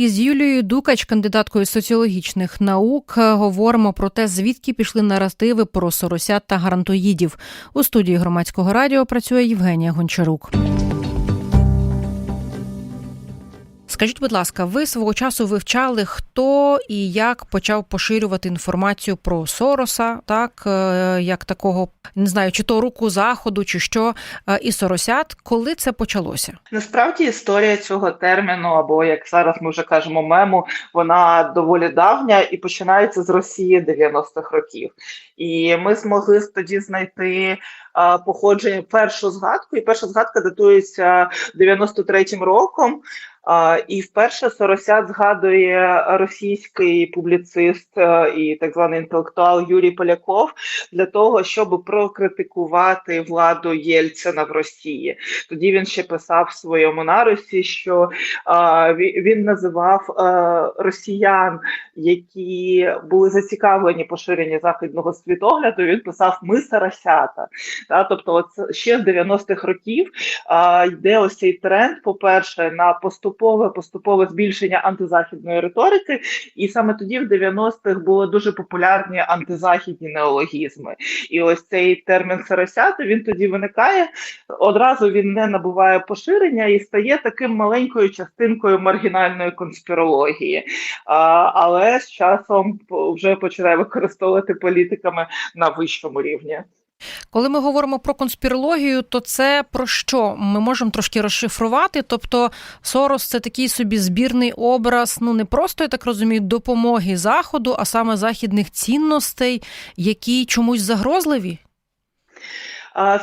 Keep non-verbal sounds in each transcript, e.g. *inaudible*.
Із Юлією Дукач, кандидаткою соціологічних наук, говоримо про те, звідки пішли наративи про соросят та гарантоїдів. У студії громадського радіо працює Євгенія Гончарук. Скажіть, будь ласка, ви свого часу вивчали, хто і як почав поширювати інформацію про Сороса, так е, як такого не знаю, чи то руку заходу, чи що е, і соросят, коли це почалося? Насправді історія цього терміну, або як зараз ми вже кажемо, мему, вона доволі давня і починається з Росії 90-х років. І ми змогли тоді знайти а, походження першу згадку, і перша згадка датується 93-м роком. А, І вперше Соросят згадує російський публіцист е, і так званий інтелектуал Юрій Поляков для того, щоб прокритикувати владу Єльцина в Росії. Тоді він ще писав в своєму нарусі, що а, він називав а, росіян, які були зацікавлені поширенні західного світогляду. Він писав Ми Соросята. Та, тобто, от ще з 90-х років а, йде ось цей тренд, по-перше, на поступове поступове збільшення антизахідної риторики, і саме тоді, в 90-х, були дуже популярні антизахідні неологізми. І ось цей термін соросята він тоді виникає. Одразу він не набуває поширення і стає таким маленькою частинкою маргінальної конспірології. А, але з часом вже починає використовувати політиками на вищому рівні. Коли ми говоримо про конспірологію, то це про що ми можемо трошки розшифрувати? Тобто Сорос це такий собі збірний образ, ну не просто я так розумію, допомоги заходу, а саме західних цінностей, які чомусь загрозливі.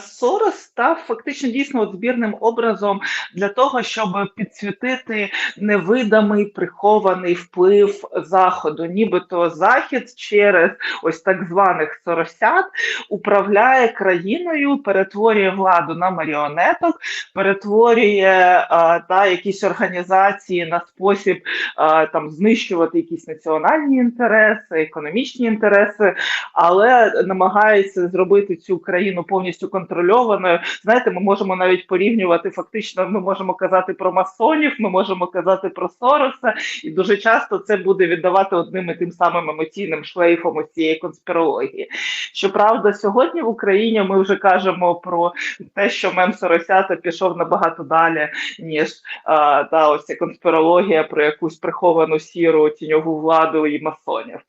Сорос став фактично дійсно збірним образом для того, щоб підсвітити невидимий прихований вплив заходу, нібито захід через ось так званих соросят управляє країною, перетворює владу на маріонеток, перетворює а, та якісь організації на спосіб а, там знищувати якісь національні інтереси, економічні інтереси, але намагається зробити цю країну повністю повністю контрольованою. Знаєте, ми можемо навіть порівнювати фактично. Ми можемо казати про масонів, ми можемо казати про Сороса, і дуже часто це буде віддавати одним і тим самим емоційним шлейфом ось цієї конспірології. Щоправда, сьогодні в Україні ми вже кажемо про те, що мем Соросята пішов набагато далі, ніж а, та ось ця конспірологія про якусь приховану сіру тіньову владу і масонів.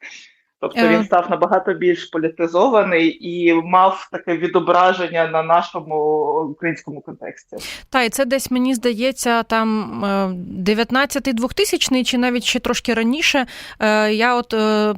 Тобто він став набагато більш політизований і мав таке відображення на нашому українському контексті. Та і це десь мені здається, там 19-й 2000 чи навіть ще трошки раніше. Я от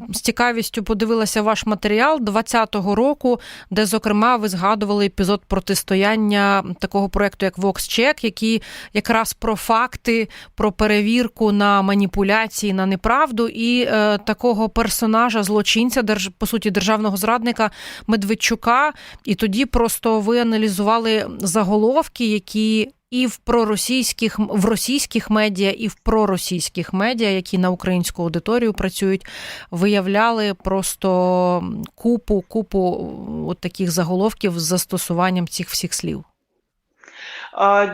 з цікавістю подивилася ваш матеріал 20-го року, де, зокрема, ви згадували епізод протистояння такого проекту, як VoxCheck, який якраз про факти, про перевірку на маніпуляції, на неправду і такого персонажа злочинця, держ, по суті, державного зрадника Медведчука. І тоді просто ви аналізували заголовки, які. І в проросійських в російських медіа, і в проросійських медіа, які на українську аудиторію працюють, виявляли просто купу купу от таких заголовків з застосуванням цих всіх слів.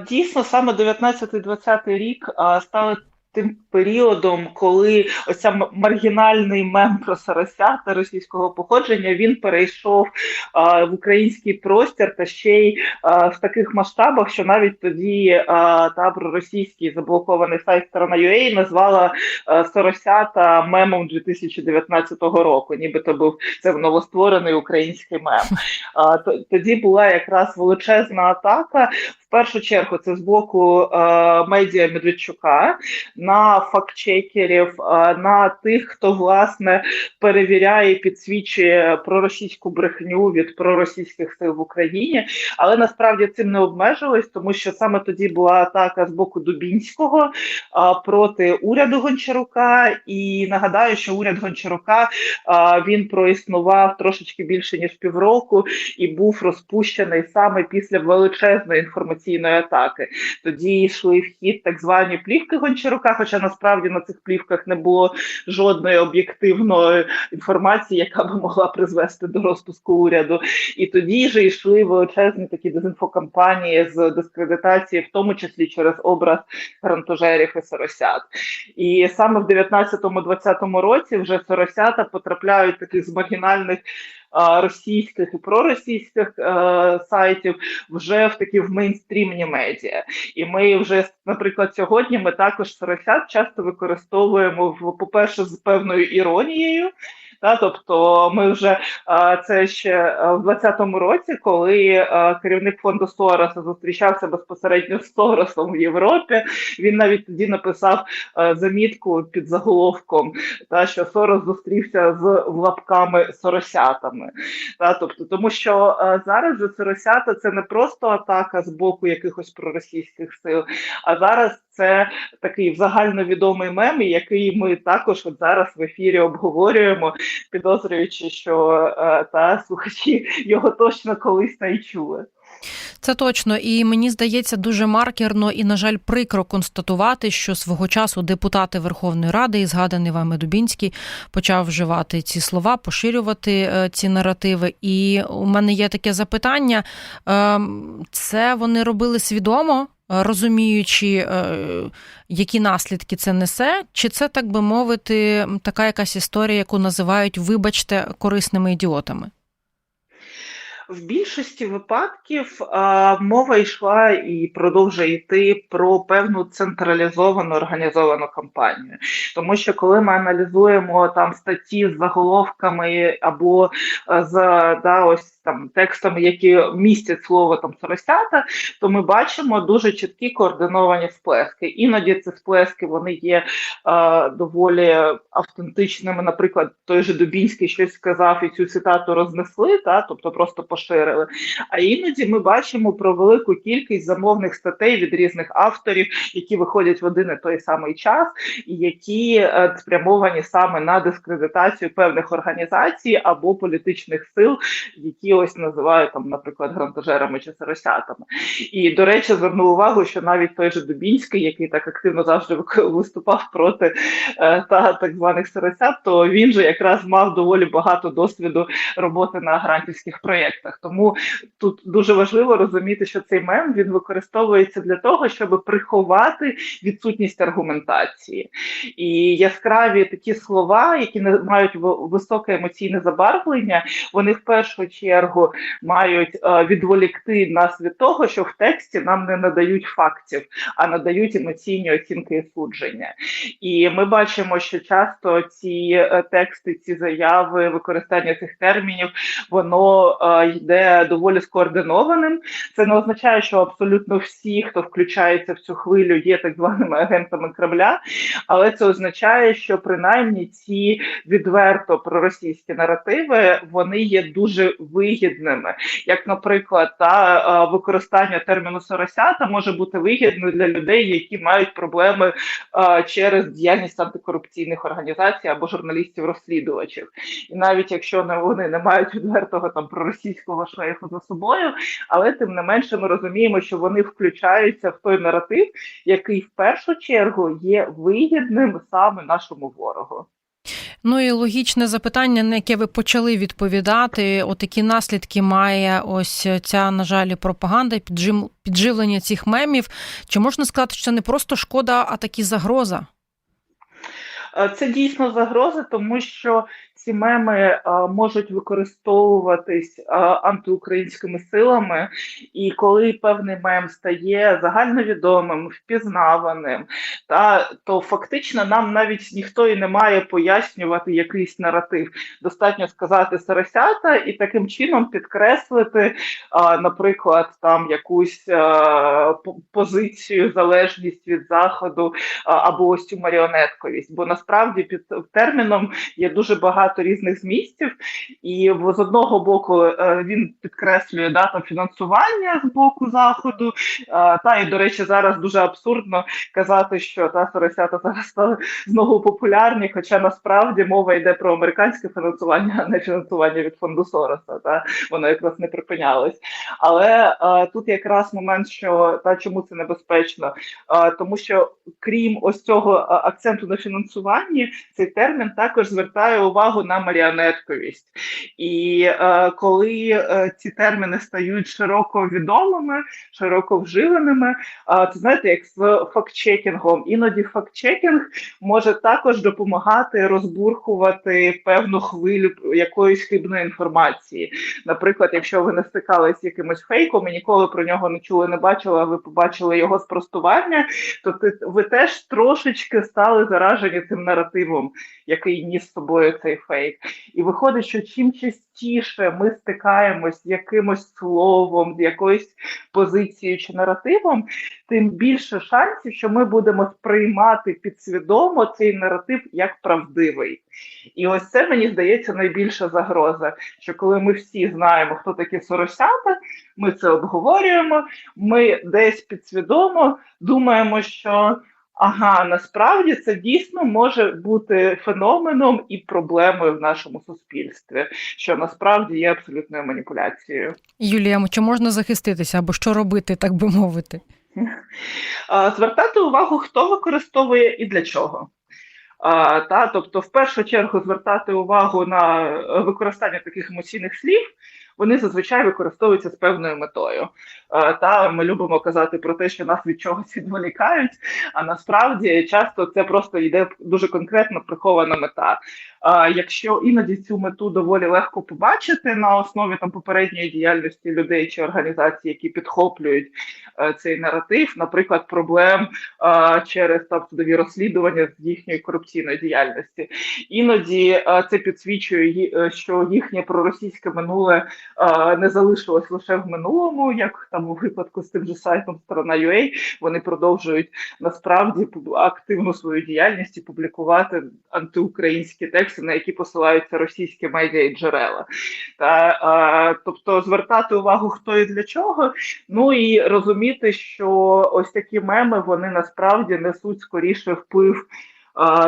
Дійсно, саме 19-20 рік стали тим періодом, коли оця маргінальний мем про соросята російського походження він перейшов а, в український простір та ще й а, в таких масштабах, що навіть тоді а, та російський заблокований сайт сторона UA назвала а, соросята мемом 2019 року, нібито був це новостворений український мем. А, тоді була якраз величезна атака. В першу чергу це з боку е, медіа Медведчука на фактчекерів, на тих, хто власне перевіряє і підсвічує проросійську брехню від проросійських сил в Україні. Але насправді цим не обмежилось, тому що саме тоді була атака з боку Дубінського проти уряду Гончарука. І нагадаю, що уряд Гончарука він проіснував трошечки більше ніж півроку і був розпущений саме після величезної інформаційної атаки. Тоді йшли в хід так звані плівки Гончарука. Хоча насправді на цих плівках не було жодної об'єктивної інформації, яка би могла призвести до розпуску уряду. І тоді ж йшли величезні такі дезінфокампанії з дискредитації, в тому числі через образ грантожерів і соросят. І саме в 19-20 році вже соросята потрапляють таких з маргінальних російських і проросійських е, сайтів вже в такі в мейнстрімні медіа. І ми вже, наприклад, сьогодні ми також соросят часто використовуємо в, по-перше, з певною іронією. Та, тобто ми вже це ще в 20-му році, коли керівник фонду Сороса зустрічався безпосередньо з Соросом в Європі. Він навіть тоді написав замітку під заголовком, та що Сорос зустрівся з лапками соросятами. Та, тобто, тому що зараз же соросята це не просто атака з боку якихось проросійських сил, а зараз це такий загальновідомий мем, який ми також от зараз в ефірі обговорюємо, *laughs* підозрюючи, що е, та слухачі його точно колись й чули. Це точно, і мені здається дуже маркерно і, на жаль, прикро констатувати, що свого часу депутати Верховної Ради і згаданий вами Дубінський почав вживати ці слова, поширювати е, ці наративи. І у мене є таке запитання: ем, це вони робили свідомо? Е, Розуміючи, е, які наслідки це несе, чи це, так би мовити, така якась історія, яку називають, вибачте, корисними ідіотами? В більшості випадків а, мова йшла і продовжує йти про певну централізовану організовану кампанію. Тому що коли ми аналізуємо там статті з заголовками або з да, ось там текстами, які містять слово там соросята, то ми бачимо дуже чіткі координовані сплески. Іноді ці сплески вони є а, доволі автентичними. Наприклад, той же Дубінський щось сказав і цю цитату рознесли, та тобто просто поширили. А іноді ми бачимо про велику кількість замовних статей від різних авторів, які виходять в один і той самий час, і які е, спрямовані саме на дискредитацію певних організацій або політичних сил, які ось називають там, наприклад, грантожерами чи соросятами. І до речі, звернув увагу, що навіть той же Дубінський, який так активно завжди виступав проти е, та так званих соросят, то він же якраз мав доволі багато досвіду роботи на грантівських проєктах. Тому тут дуже важливо розуміти, що цей мем він використовується для того, щоб приховати відсутність аргументації. І яскраві такі слова, які не мають високе емоційне забарвлення, вони в першу чергу мають е, відволікти нас від того, що в тексті нам не надають фактів, а надають емоційні оцінки і судження. І ми бачимо, що часто ці е, тексти, ці заяви, використання цих термінів, воно е, йде доволі скоординованим. Це не означає, що абсолютно всі, хто включається в цю хвилю, є так званими агентами Кремля, але це означає, що принаймні ці відверто проросійські наративи вони є дуже вигідними. Як, наприклад, та використання терміну соросята може бути вигідною для людей, які мають проблеми через діяльність антикорупційних організацій або журналістів-розслідувачів. І навіть якщо вони не мають відвертого там проросійського шлейфу за собою, але тим не менше ми розуміємо, що вони включаються в той наратив, який в першу чергу є вигідним саме нашому ворогу. Ну і логічне запитання, на яке ви почали відповідати, отакі наслідки має ось ця, на жаль, пропаганда, піджим, підживлення цих мемів. Чи можна сказати, що це не просто шкода, а такі загроза? Е, Це дійсно загроза, тому що ці меми е, можуть використовуватись е, антиукраїнськими силами, і коли певний мем стає загальновідомим, впізнаваним, та то фактично нам навіть ніхто і не має пояснювати якийсь наратив. Достатньо сказати соросята і таким чином підкреслити, е, наприклад, там якусь позицію, залежність від заходу або ось цю маріонетковість. Бо насправді під терміном є дуже багато багато різних змістів, і з одного боку е, він підкреслює да, там, фінансування з боку заходу. е, Та і до речі, зараз дуже абсурдно казати, що та соросята зараз стали знову популярні, хоча насправді мова йде про американське фінансування, а не фінансування від фонду Сороса. Та воно якраз не припинялось. Але е, тут якраз момент, що та чому це небезпечно, тому що крім ось цього акценту на фінансуванні, цей термін також звертає увагу на маріонетковість. І е, коли е, ці терміни стають широко відомими, широко вживаними, е, то знаєте, як з фактчекінгом, іноді фактчекінг може також допомагати розбурхувати певну хвилю якоїсь хибної інформації. Наприклад, якщо ви не стикалися з якимось фейком і ніколи про нього не чули, не бачили, а ви побачили його спростування, то ти ви теж трошечки стали заражені цим наративом, який ніс з собою цей фейк. І виходить, що чим частіше ми стикаємось з якимось словом, з якоюсь позицією чи наративом, тим більше шансів, що ми будемо сприймати підсвідомо цей наратив як правдивий. І ось це мені здається найбільша загроза. Що коли ми всі знаємо, хто такі соросята, ми це обговорюємо, ми десь підсвідомо думаємо, що ага, насправді це дійсно може бути феноменом і проблемою в нашому суспільстві, що насправді є абсолютною маніпуляцією. Юлія, чи можна захиститися або що робити, так би мовити? Звертати увагу, хто використовує і для чого. А, та, тобто, в першу чергу, звертати увагу на використання таких емоційних слів, вони зазвичай використовуються з певною метою. Та ми любимо казати про те, що нас від чогось відволікають, а насправді часто це просто йде дуже конкретно прихована мета. Якщо іноді цю мету доволі легко побачити на основі там попередньої діяльності людей чи організацій, які підхоплюють е, цей наратив, наприклад, проблем е, через там судові розслідування з їхньої корупційної діяльності. Іноді е, це підсвічує, що їхнє проросійське минуле не залишилось лише в минулому, як там у випадку з тим же сайтом Сторона.ua, вони продовжують насправді активну свою діяльність і публікувати антиукраїнські тексти, на які посилаються російські медіа і джерела. Та, е, тобто звертати увагу, хто і для чого, ну і розуміти, що ось такі меми вони насправді несуть скоріше вплив.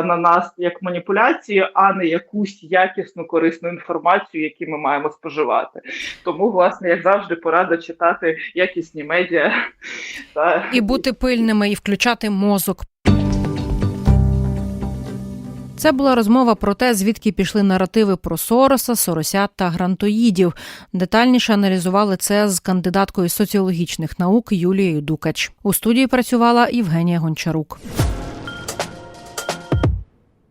На нас як маніпуляції, а не якусь якісну корисну інформацію, яку ми маємо споживати. Тому, власне, як завжди, порада читати якісні медіа та І бути пильними, і включати мозок. Це була розмова про те, звідки пішли наративи про Сороса, Соросят та грантоїдів. Детальніше аналізували це з кандидаткою соціологічних наук Юлією Дукач. У студії працювала Євгенія Гончарук.